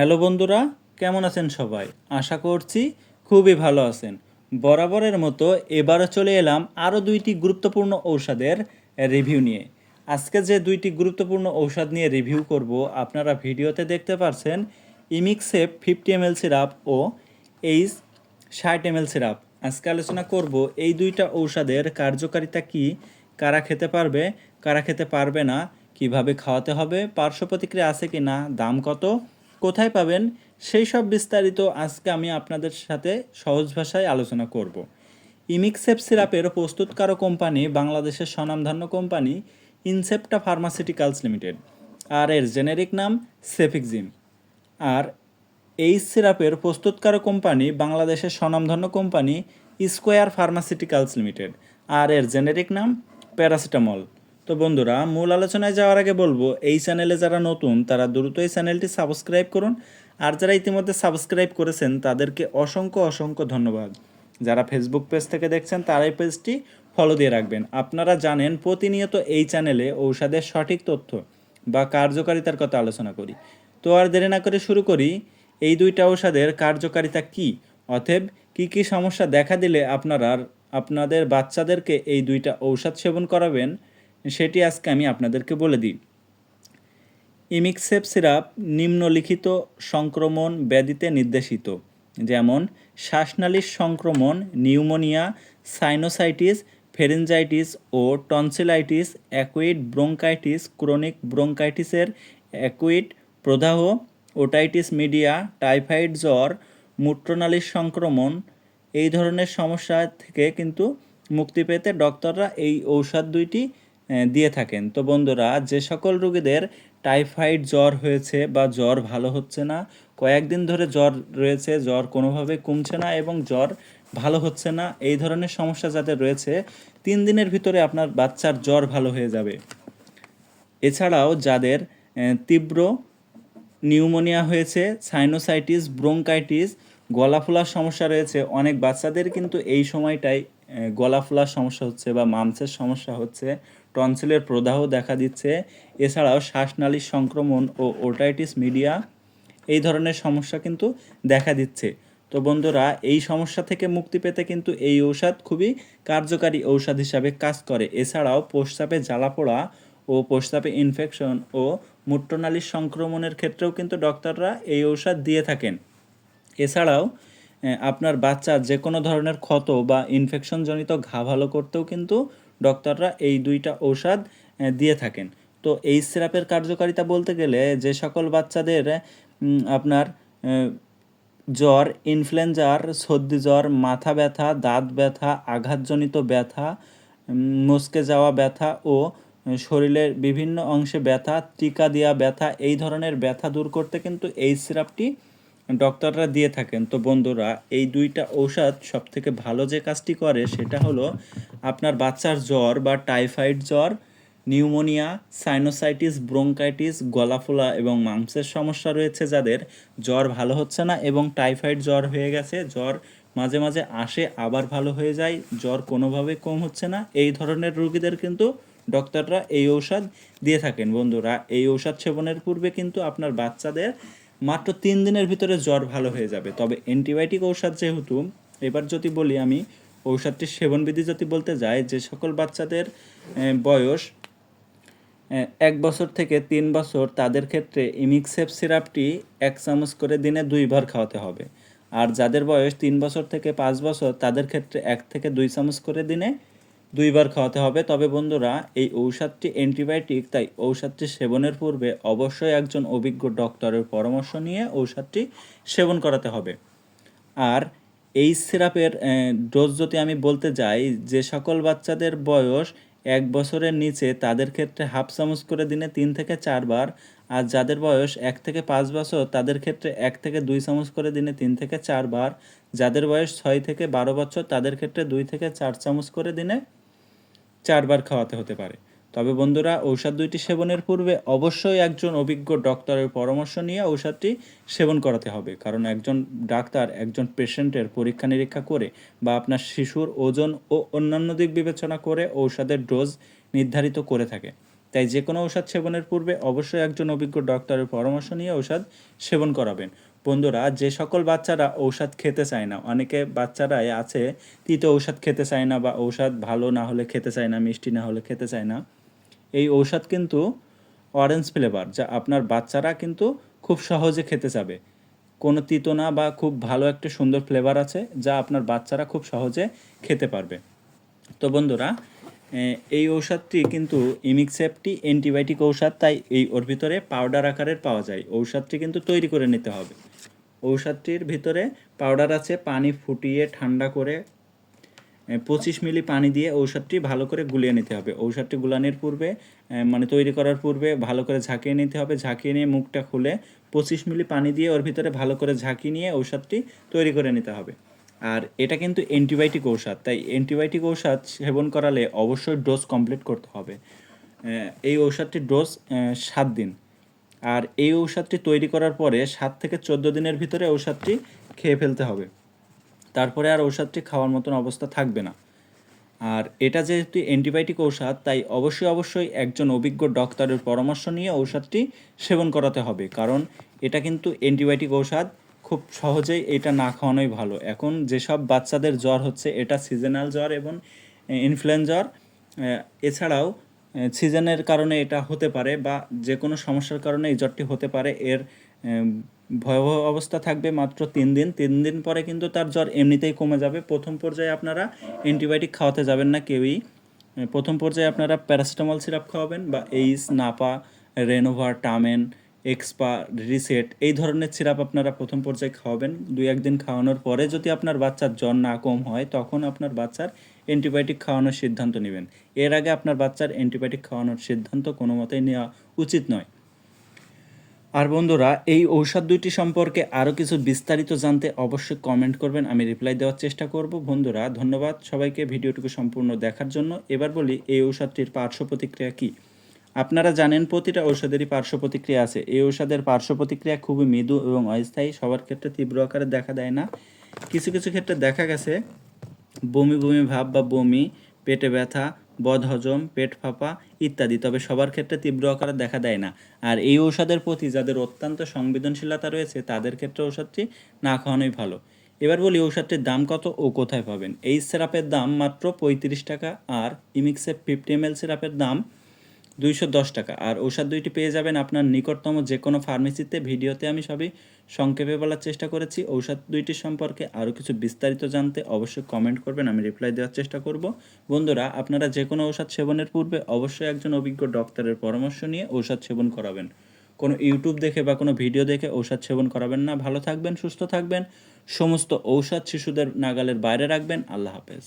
Hello বন্ধুরা, কেমন আছেন সবাই? আশা করছি খুবই ভালো আছেন। বরাবরের মতো এবারও চলে এলাম আরও দুইটি গুরুত্বপূর্ণ ঔষধের রিভিউ নিয়ে। আজকে যে দুইটি গুরুত্বপূর্ণ ঔষধ নিয়ে রিভিউ করব, আপনারা ভিডিওতে দেখতে পারছেন ইমিক্সেপ ফিফটি এম সিরাপ ও এইচ ষাট এম সিরাপ। আজকে আলোচনা করব এই দুইটা ঔষধের কার্যকারিতা কি, কারা খেতে পারবে, কারা খেতে পারবে না, কীভাবে খাওয়াতে হবে, পার্শ্ব প্রতিক্রিয়া আছে কি না দাম কত কোথায় পাবেন? সেই সব বিস্তারিত আজকে আমি আপনাদের সাথে সহজ ভাষায় আলোচনা করব। ইমিক্সেপ সিরাপের প্রস্তুতকারক কোম্পানি বাংলাদেশের স্বনামধন্য কোম্পানি ইনসেপ্টা ফার্মাসিউটিক্যালস লিমিটেড। আর এর জেনেরিক নাম সেফিকজিম আর এই সিরাপের প্রস্তুতকারক কোম্পানি বাংলাদেশের স্বনামধন্য কোম্পানি স্কোয়ার ফার্মাসিউটিক্যালস লিমিটেড। আর এর জেনেরিক নাম প্যারাসিটামল। তো বন্ধুরা, মূল আলোচনায় যাওয়ার আগে বলব, এই চ্যানেলে যারা নতুন, তারা দ্রুত এই চ্যানেলটি সাবস্ক্রাইব করুন। আর যারা ইতিমধ্যে সাবস্ক্রাইব করেছেন, তাদেরকে অসংখ্য অসংখ্য ধন্যবাদ। যারা ফেসবুক পেজ থেকে দেখছেন তারাই পেজটি ফলো দিয়ে রাখবেন। আপনারা জানেন, প্রতিনিয়ত এই চ্যানেলে ঔষধের সঠিক তথ্য বা কার্যকারিতার কথা আলোচনা করি। তো আর দেরি না করে শুরু করি, এই দুইটা ঔষধের কার্যকারিতা কি? অতএব, কি কি সমস্যা দেখা দিলে আপনারা আপনাদের বাচ্চাদেরকে এই দুইটা ঔষধ সেবন করাবেন? সেটি আজকে আমি আপনাদেরকে বলে দিই। ইমিক্সেপ সিরাপ নিম্নলিখিত সংক্রমণ ব্যাধিতে নির্দেশিত, যেমন শ্বাসনালীর সংক্রমণ, নিউমোনিয়া, সাইনোসাইটিস ফেরেঞ্জাইটিস ও টনসিলাইটিস, অ্যাকুইড ব্রোঙ্কাইটিস, ক্রনিক ব্রোঙ্কাইটিসের অ্যাকুইড প্রদাহ, ওটাইটিস মিডিয়া, টাইফয়েড জ্বর, মূত্রনালীর সংক্রমণ, এই ধরনের সমস্যা থেকে কিন্তু মুক্তি পেতে ডক্টররা এই ঔষধ দুইটি দিয়ে থাকেন। তো বন্ধুরা যে সকল রোগীদের টাইফয়েড জ্বর হয়েছে বা জ্বর ভালো হচ্ছে না কয়েকদিন ধরে জ্বর রয়েছে জ্বর কোনোভাবে কমছে না এবং জ্বর ভালো হচ্ছে না এই ধরনের সমস্যা যাদের রয়েছে তিন দিনের ভিতরে আপনার বাচ্চার জ্বর ভালো হয়ে যাবে। এছাড়াও যাদের তীব্র নিউমোনিয়া হয়েছে সাইনোসাইটিস ব্রোঙ্কাইটিস গলা ফোলার সমস্যা রয়েছে অনেক বাচ্চাদের কিন্তু এই সময়টায় আহ, গলা ফোলার সমস্যা হচ্ছে বা মামসের সমস্যা হচ্ছে। টনসিলের প্রদাহ দেখা দিচ্ছে। এছাড়াও শ্বাসনালীর সংক্রমণ ও ওটাইটিস মিডিয়া এই ধরনের সমস্যা কিন্তু দেখা দিচ্ছে। তো বন্ধুরা, এই সমস্যা থেকে মুক্তি পেতে কিন্তু এই ঔষধ খুবই কার্যকারী ঔষধ হিসাবে কাজ করে। এছাড়াও প্রস্রাবে জ্বালাপোড়া ও প্রস্রাবে ইনফেকশন ও মূত্রনালীর সংক্রমণের ক্ষেত্রেও কিন্তু ডক্টররা এই ঔষধ দিয়ে থাকেন। এছাড়াও আপনার বাচ্চার যে কোনো ধরনের ক্ষত বা ইনফেকশনজনিত ঘা ভালো করতেও কিন্তু ডক্টররা এই দুইটা ঔষধ দিয়ে থাকেন। তো এই সিরাপের কার্যকারিতা বলতে গেলে যে সকল বাচ্চাদের আপনার জ্বর, ইনফ্লুয়েঞ্জার, সর্দি জ্বর, মাথা ব্যথা, দাঁত ব্যথা, আঘাতজনিত ব্যথা মচকে যাওয়া ব্যথা ও শরীরের বিভিন্ন অংশে ব্যথা, টিকা দেওয়া ব্যথা, এই ধরনের ব্যথা দূর করতে কিন্তু এই সিরাপটি ডক্টররা দিয়ে থাকেন। তো বন্ধুরা, এই দুইটা ঔষধ সব থেকে ভালো যে কাজটি করে সেটা হলো আপনার বাচ্চার জ্বর বা টাইফয়েড জ্বর, নিউমোনিয়া, সাইনোসাইটিস, ব্রোঙ্কাইটিস, গলাফোলা এবং মাংসের সমস্যা রয়েছে যাদের। জ্বর ভালো হচ্ছে না এবং টাইফয়েড জ্বর হয়ে গেছে। জ্বর মাঝে মাঝে আসে, আবার ভালো হয়ে যায়। জ্বর কোনোভাবে কম হচ্ছে না। এই ধরনের রোগীদের কিন্তু ডক্টররা এই ঔষধ দিয়ে থাকেন। বন্ধুরা, এই ঔষধ সেবনের পূর্বে কিন্তু আপনার বাচ্চাদের মাত্র তিন দিনের ভিতরে জ্বর ভালো হয়ে যাবে। তবে অ্যান্টিবায়োটিক ঔষধ যেহেতু, এবার যদি বলি আমি ঔষধটির সেবনবিধি যদি বলতে যাই, যে সকল বাচ্চাদের বয়স এক বছর থেকে তিন বছর, তাদের ক্ষেত্রে ইমিক্সেপ সিরাপটি এক চামচ করে দিনে দুইবার খাওয়াতে হবে। আর যাদের বয়স তিন বছর থেকে পাঁচ বছর, তাদের ক্ষেত্রে এক থেকে দুই চামচ করে দিনে দুইবার খাওয়াতে হবে। তবে বন্ধুরা, এই ঔষধটি অ্যান্টিবায়োটিক, তাই ঔষধটি সেবনের পূর্বে অবশ্যই একজন অভিজ্ঞ ডক্টরের পরামর্শ নিয়ে ঔষধটি সেবন করাতে হবে। আর এই সিরাপের ডোজ যদি আমি বলতে যাই, যে সকল বাচ্চাদের বয়স এক বছরের নিচে, তাদের ক্ষেত্রে হাফ চামচ করে দিনে তিন থেকে চারবার আর যাদের বয়স এক থেকে পাঁচ বছর, তাদের ক্ষেত্রে এক থেকে দুই চামচ করে দিনে তিন থেকে চারবার যাদের বয়স ছয় থেকে বারো বছর, তাদের ক্ষেত্রে দুই থেকে চার চামচ করে দিনে চারবার খাওয়াতে হতে পারে। তবে বন্ধুরা, ঔষধ দুইটি সেবনের পূর্বে অবশ্যই একজন অভিজ্ঞ ডক্টরের পরামর্শ নিয়ে ঔষধটি সেবন করাতে হবে। কারণ একজন ডাক্তার একজন পেশেন্টের পরীক্ষা নিরীক্ষা করে বা আপনার শিশুর ওজন ও অন্যান্য দিক বিবেচনা করে ঔষধের ডোজ নির্ধারিত করে থাকে। তাই যে কোনো ঔষধ সেবনের পূর্বে অবশ্যই একজন অভিজ্ঞ ডক্টরের পরামর্শ নিয়ে ঔষধ সেবন করাবেন। বন্ধুরা, যে সকল বাচ্চারা ঔষধ খেতে চায় না, অনেকে বাচ্চারাই আছে, তিতো ঔষধ খেতে চায় না বা ঔষধ ভালো না হলে খেতে চায় না, মিষ্টি না হলে খেতে চায় না, এই ঔষধ কিন্তু অরেঞ্জ ফ্লেভার যা আপনার বাচ্চারা কিন্তু খুব সহজে খেতে চাবে। কোনো তিতো না বা খুব ভালো একটা সুন্দর ফ্লেভার আছে, যা আপনার বাচ্চারা খুব সহজে খেতে পারবে। তো বন্ধুরা এই ঔষধটি কিন্তু ইমিক্সেপটি অ্যান্টিবায়োটিক ঔষধ, তাই এই ওর ভিতরে পাউডার আকারের পাওয়া যায়। ঔষধটি কিন্তু তৈরি করে নিতে হবে। ঔষধটির ভিতরে পাউডার আছে, পানি ফুটিয়ে ঠান্ডা করে পঁচিশ মিলি পানি দিয়ে ঔষধটি ভালো করে গুলিয়ে নিতে হবে। ঔষধটি গুলানোর পূর্বে মানে তৈরি করার পূর্বে ভালো করে ঝাঁকিয়ে নিতে হবে। ঝাঁকিয়ে নিয়ে মুখটা খুলে পঁচিশ মিলি পানি দিয়ে ওর ভিতরে ভালো করে ঝাঁকিয়ে নিয়ে ঔষধটি তৈরি করে নিতে হবে। আর এটা কিন্তু অ্যান্টিবায়োটিক ঔষধ, তাই অ্যান্টিবায়োটিক ঔষধ সেবন করালে অবশ্যই ডোজ কমপ্লিট করতে হবে। এই ঔষধটির ডোজ সাত দিন। আর এই ঔষধটি তৈরি করার পরে সাত থেকে চোদ্দ দিনের ভিতরে ঔষধটি খেয়ে ফেলতে হবে। তারপরে আর ঔষধটি খাওয়ার মতন অবস্থা থাকবে না। আর এটা যেহেতু অ্যান্টিবায়োটিক ঔষধ, তাই অবশ্যই অবশ্যই একজন অভিজ্ঞ ডক্টরের পরামর্শ নিয়ে ঔষধটি সেবন করাতে হবে। কারণ এটা কিন্তু অ্যান্টিবায়োটিক ঔষধ, খুব সহজেই এটা না খাওয়ানোই ভালো। এখন যেসব বাচ্চাদের জ্বর হচ্ছে, এটা সিজনাল জ্বর এবং ইনফ্লুয়েঞ্জা জ্বর এছাড়াও সিজনের কারণে এটা হতে পারে বা যে কোনো সমস্যার কারণে এই জ্বরটি হতে পারে। এর ভয়াবহ অবস্থা থাকবে মাত্র তিন দিন। তিন দিন পরে কিন্তু তার জ্বর এমনিতেই কমে যাবে। প্রথম পর্যায়ে আপনারা অ্যান্টিবায়োটিক খাওয়াতে যাবেন না কেউই। প্রথম পর্যায়ে আপনারা প্যারাসিটামল সিরাপ খাওয়াবেন বা এইস নাপা রেনোভার টামেন এক্সপা রিসেট, এই ধরনের সিরাপ আপনারা প্রথম পর্যায়ে খাওয়াবেন। দুই, একদিন খাওয়ানোর পরে যদি আপনার বাচ্চার জ্বর না কম হয়, তখন আপনার বাচ্চার অ্যান্টিবায়োটিক খাওয়ানোর সিদ্ধান্ত নেবেন। এর আগে আপনার বাচ্চার অ্যান্টিবায়োটিক খাওয়ানোর সিদ্ধান্ত কোনো মতেই নেওয়া উচিত নয়। আর বন্ধুরা, এই ঔষধ দুইটি সম্পর্কে আরও কিছু বিস্তারিত জানতে অবশ্যই কমেন্ট করবেন, আমি রিপ্লাই দেওয়ার চেষ্টা করব। বন্ধুরা, ধন্যবাদ সবাইকে ভিডিওটুকু সম্পূর্ণ দেখার জন্য। এবার বলি, এই ঔষধটির পার্শ্ব প্রতিক্রিয়া কী? আপনারা জানেন প্রতিটা ঔষধেরই পার্শ্ব প্রতিক্রিয়া আছে। এই ঔষধের পার্শ্ব প্রতিক্রিয়া খুবই মৃদু এবং অস্থায়ী, সবার ক্ষেত্রে তীব্র আকারে দেখা দেয় না। কিছু কিছু ক্ষেত্রে দেখা গেছে, বমি বমি ভাব বা বমি, পেটে ব্যথা, বদহজম, পেট ফাঁপা ইত্যাদি, তবে সবার ক্ষেত্রে তীব্র আকারে দেখা দেয় না। আর এই ঔষধের প্রতি যাদের অত্যন্ত সংবেদনশীলতা রয়েছে, তাদের ক্ষেত্রে ঔষধটি না খাওয়ানোই ভালো। এবার বলি, ঔষধটির দাম কত ও কোথায় পাবেন? এই সিরাপের দাম মাত্র পঁয়ত্রিশ টাকা আর ইমিক্সেপ ফিফটি এম এল সিরাপের দাম দুইশো দশ টাকা। আর ঔষধ দুইটি পেয়ে যাবেন আপনার নিকটতম যে কোনো ফার্মেসিতে। ভিডিওতে আমি সবই সংক্ষেপে বলার চেষ্টা করেছি। ঔষধ দুইটির সম্পর্কে আরও কিছু বিস্তারিত জানতে অবশ্যই কমেন্ট করবেন, আমি রিপ্লাই দেওয়ার চেষ্টা করব। বন্ধুরা, আপনারা যে কোনো ঔষধ সেবনের পূর্বে অবশ্যই একজন অভিজ্ঞ ডক্টরের পরামর্শ নিয়ে ঔষধ সেবন করাবেন। কোনো ইউটিউব দেখে বা কোনো ভিডিও দেখে ঔষধ সেবন করাবেন না। ভালো থাকবেন, সুস্থ থাকবেন। সমস্ত ঔষধ শিশুদের নাগালের বাইরে রাখবেন। আল্লাহ হাফেজ।